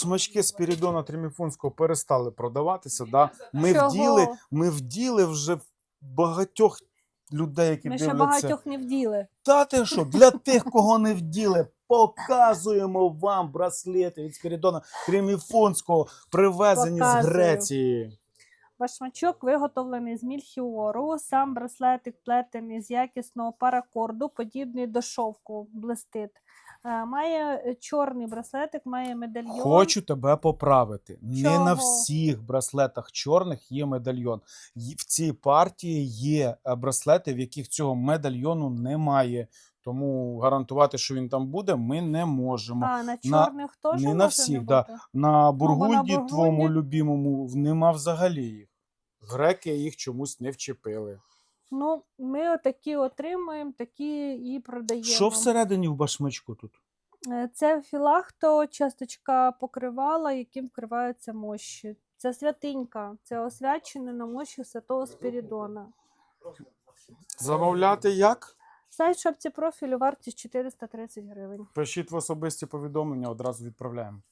Смачки Спірідона Триміфунського перестали продаватися. Да? Ми, Чого? вділи, ми вділи вже багатьох людей, які Ми ще дивляться. багатьох не вділи. Та ти що, для тих, кого не вділи, показуємо вам браслети від Спірідона Триміфунського, привезені з Показую. Греції. Башмачок виготовлений з мільхіору, сам браслетик плетений з якісного паракорду, подібний до шовку, блистить. Е, Має е, чорний браслетик, має медальйон. Хочу тебе поправити. Не на всіх браслетах чорних є медальйон. В цій партії є е, браслети, в яких цього медальйону немає. Тому гарантувати, що він там буде, ми не можемо. А, на На- чорних теж не на всіх, не да. бути? На бо на Бургунді, твоєму Бургунді- любімому, нема взагалі їх. Греки їх чомусь не вчепили. Ну, ми отакі отримуємо, такі і продаємо. Що всередині в башмачку тут? Е, Це філахто, часточка покривала, яким вкриваються мощі. Це святинька, це освячене на мощі святого Спірідона. Замовляти як? Сайт шапці профілю вартість 430 гривень. Пишіть в особисті повідомлення, одразу відправляємо.